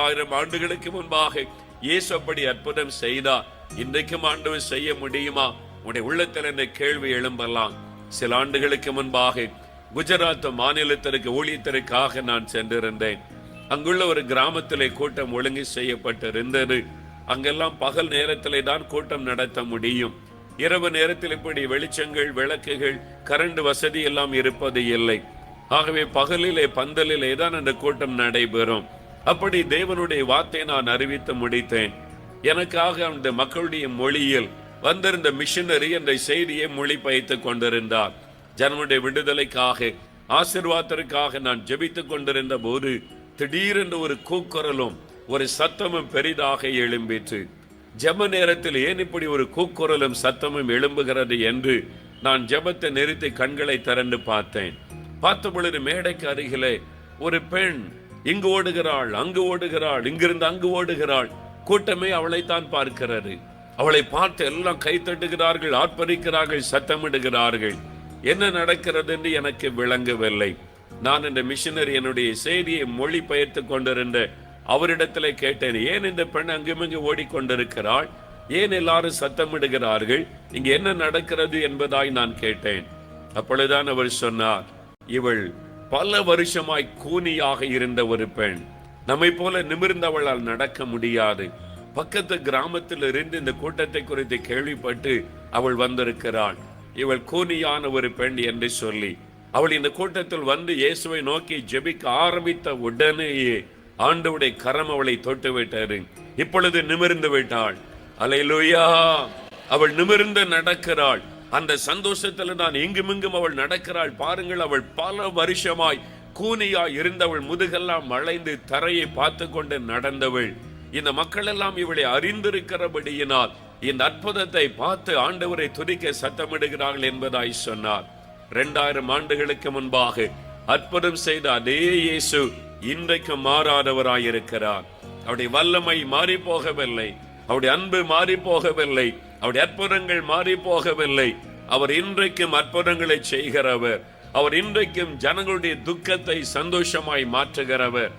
இரண்டாயிரம் ஆண்டுகளுக்கு முன்பாக இயேசு அப்படி அற்புதம் செய்தார். இன்றைக்கும் ஆண்டவர் செய்ய முடியுமா? உடைய உள்ளத்தில் என்ற கேள்வி எழும்பலாம்? சில ஆண்டுகளுக்கு முன்பாக குஜராத் மாநிலத்திற்கு ஊழியத்திற்காக நான் சென்றிருந்தேன். அங்குள்ள ஒரு கிராமத்திலே கூட்டம் ஒழுங்கு செய்யப்பட்டிருந்தது. அங்கெல்லாம் பகல் நேரத்திலே தான் கூட்டம் நடத்த முடியும். இரவு நேரத்தில் இப்படி வெளிச்சங்கள் விளக்குகள் கரண்ட் வசதி எல்லாம் இருப்பது இல்லை. ஆகவே பகலிலே பந்தலிலே தான் அந்த கூட்டம் நடைபெறும். அப்படி தேவனுடைய வார்த்தை நான் அறிவித்து முடித்தேன். எனக்காக அந்த மக்களுடைய மொழியில் வந்திருந்த மிஷினரி என்ற செய்தியை மொழிபெயர்த்துக் கொண்டிருந்தார். ஜனமுடைய விடுதலைக்காக ஆசிர்வாதத்திற்காக நான் ஜெபித்துக் கொண்டிருந்த போது திடீரென்று ஒரு கூக்குரலும் ஒரு சத்தமும் பெரிதாக எழும்பிற்று. ஜெப நேரத்தில் ஏன் இப்படி ஒரு கூக்குரலும் சத்தமும் எழும்புகிறது என்று நான் ஜெபத்தை நிறுத்தி கண்களை திறந்து பார்த்தேன். பார்த்த பொழுது மேடைக்கு அருகிலே ஒரு பெண் இங்கு ஓடுகிறாள் அங்கு ஓடுகிறாள் இங்கிருந்து அங்கு ஓடுகிறாள். கூட்டமே அவளைத்தான் பார்க்கிறது. அவளை பார்த்து எல்லாம் கை தட்டுகிறார்கள் ஆர்ப்பரிக்கிறார்கள் சத்தமிடுகிறார்கள். என்ன நடக்கிறது என்று எனக்கு விளங்கவில்லை. நான் இந்த மிஷினரி என்னுடைய செய்தியை மொழி பெயர்த்து கொண்டிருந்த அவரிடத்துல கேட்டேன். ஏன் இந்த பெண் அங்குமிங்கு ஓடிக்கொண்டிருக்கிறாள்? ஏன் எல்லாரும் சத்தமிடுகிறார்கள்? இங்கு என்ன நடக்கிறது என்பதாய் நான் கேட்டேன். அப்பொழுதுதான் அவர் சொன்னார் இவள் பல வருஷமாய் கூனியாக இருந்த ஒரு பெண் நம்மை போல நிமிர்ந்தவளால் நடக்க முடியாது. பக்கத்து கிராமத்தில் இருந்து இந்த கூட்டத்தை குறித்து கேள்விப்பட்டு அவள் வந்திருக்கிறாள். இவள் கூனியான ஒரு பெண் என்று சொல்லி அவள் இந்த கூட்டத்தில் வந்து இயேசுவை நோக்கி ஜெபிக்க ஆரம்பித்த உடனேயே ஆண்டவுடைய கரம் அவளை தொட்டு விட்டாரு இப்பொழுது நிமிர்ந்து விட்டாள். அலையிலுயா! அவள் நிமிர்ந்து நடக்கிறாள். அந்த சந்தோஷத்தில் நான் இங்குமிங்கும் அவள் நடக்கிறாள். பாருங்கள் அவள் பல வருஷமாய் கூனியாய் இருந்தவள். முதுகெல்லாம் மலைந்து தரையை பார்த்து கொண்டு நடந்தவள். இந்த மக்கள் எல்லாம் இவளை அறிந்திருக்கிறபடியினால் இந்த அற்புதத்தை பார்த்து ஆண்டவரை துதிக்க சத்தமிடுகிறார்கள் என்பதாய் சொன்னார். இரண்டாயிரம் ஆண்டுகளுக்கு முன்பாக அற்புதம் செய்த அதே இயேசு இன்றைக்கு மாறாதவராயிருக்கிறார். அவருடைய வல்லமை மாறி போகவில்லை அவருடைய அன்பு மாறி போகவில்லை அவருடைய அற்புதங்கள் மாறி போகவில்லை. அவர் இன்றைக்கும் அற்புதங்களை செய்கிறவர். அவர் இன்றைக்கும் ஜனங்களுடைய துக்கத்தை சந்தோஷமாய் மாற்றுகிறவர்.